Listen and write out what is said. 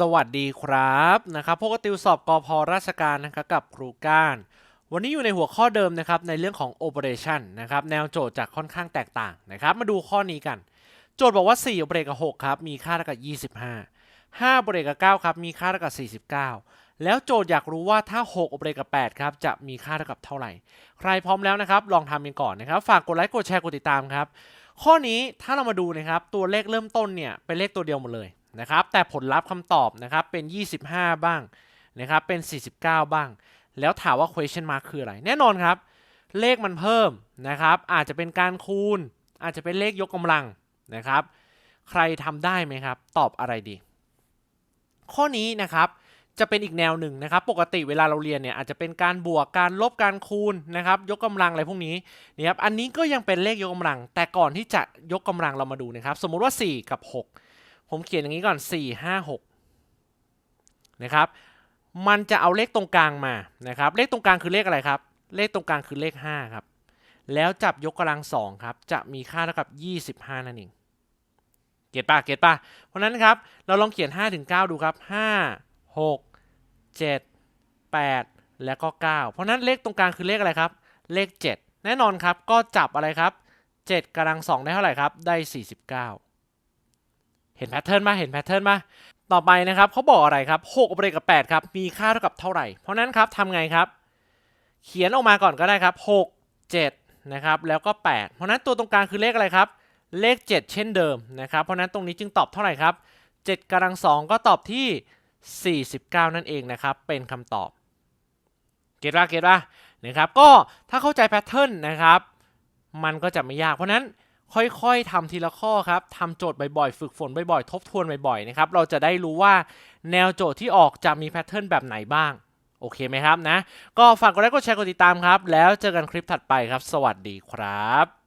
สวัสดีครับนะครับพวกติวสอบกอพอราชการนะครับกับครูก้าน วันนี้อยู่ในหัวข้อเดิมนะครับในเรื่องของ operation นะครับแนวโจทย์จากค่อนข้างแตกต่างนะครับ มาดูข้อนี้กัน โจทย์บอกว่า4บวกกับ 6 ครับ มีค่าเท่ากับ 25 5บวกกับ 9 ครับ มีค่าเท่ากับ 49 แล้วโจทย์อยากรู้ว่าถ้า6บวกกับ 8 ครับ จะมีค่าเท่ากับเท่าไหร่ ใครพร้อมแล้วนะครับ ลองทำกันก่อนนะครับ ฝากกดไลค์กดแชร์กดติดตามครับ ข้อนี้ถ้าเรามาดูนะครับตัวเลขเริ่มต้นเนี่ยเป็นเลขตัวเดียวหมดเลย นะครับแต่ผลลัพธ์คำตอบนะครับเป็น 25 บ้างนะครับเป็น 49 บ้าง แล้วถามว่า question mark คืออะไร แน่นอนครับ เลขมันเพิ่มนะครับ อาจจะเป็นการคูณ อาจจะเป็นเลขยกกำลังนะครับ ใครทำได้ไหมครับ ตอบอะไรดี ข้อนี้นะครับจะเป็นอีกแนวหนึ่งนะครับ ปกติเวลาเราเรียนเนี่ยอาจจะเป็นการบวกการลบการคูณนะครับ ยกกำลังอะไรพวกนี้นี่ครับอันนี้ก็ยังเป็นเลขยกกำลัง แต่ก่อนที่จะยกกำลังเรามาดูนะครับ สมมุติว่า 4 กับ 6 ผมเขียนอย่างนี้ก่อน 4 5 6 นะครับ มันจะเอาเลขตรงกลางมา นะครับ เลขตรงกลางคือเลขอะไรครับ เลขตรงกลางคือเลข 5 ครับ แล้วจับยกกำลัง2ครับ จะมีค่าเท่ากับ 25 นั่นเอง เก็ตปะเก็ตปะเพราะนั้นครับ เราลองเขียน 5 ถึง 9 ดูครับ 5 6 7 8 แล้วก็ 9 เพราะนั้นเลขตรงกลางคือเลขอะไรครับ เลข 7 แน่นอนครับ ก็จับอะไรครับ 7กำลัง2ได้เท่าไหร่ครับ ได้ 49 เห็นแพทเทิร์นไหมเห็นแพทเทิร์นไหมต่อไปนะครับเขาบอกอะไรครับ6บวกกับ 8 ครับ มีค่าเท่ากับเท่าไหร่ เพราะนั้นครับทำไงครับ เขียนออกมาก่อนก็ได้ครับ 6 7 นะครับ แล้วก็ 8 เพราะนั้นตัวตรงกลางคือเลขอะไรครับ เลข 7 เช่นเดิมนะครับ เพราะนั้นตรงนี้จึงตอบเท่าไหร่ครับ 7กำลัง2ก็ตอบที่ 49 นั่นเองนะครับ เป็นคำตอบ เก็ตป่ะเก็ตป่ะนะครับ ก็ถ้าเข้าใจแพทเทิร์นนะครับ มันก็จะไม่ยาก เพราะนั้น ค่อยๆทำทีละข้อครับทำโจทย์บ่อยๆ ฝึกฝนบ่อยๆ ทบทวนบ่อยๆ นะครับ เราจะได้รู้ว่าแนวโจทย์ที่ออกจะมีแพทเทิร์นแบบไหนบ้าง โอเคไหมครับนะ ก็ฝากกดไลค์ กดแชร์ กดติดตามครับ แล้วเจอกันคลิปถัดไปครับ สวัสดีครับ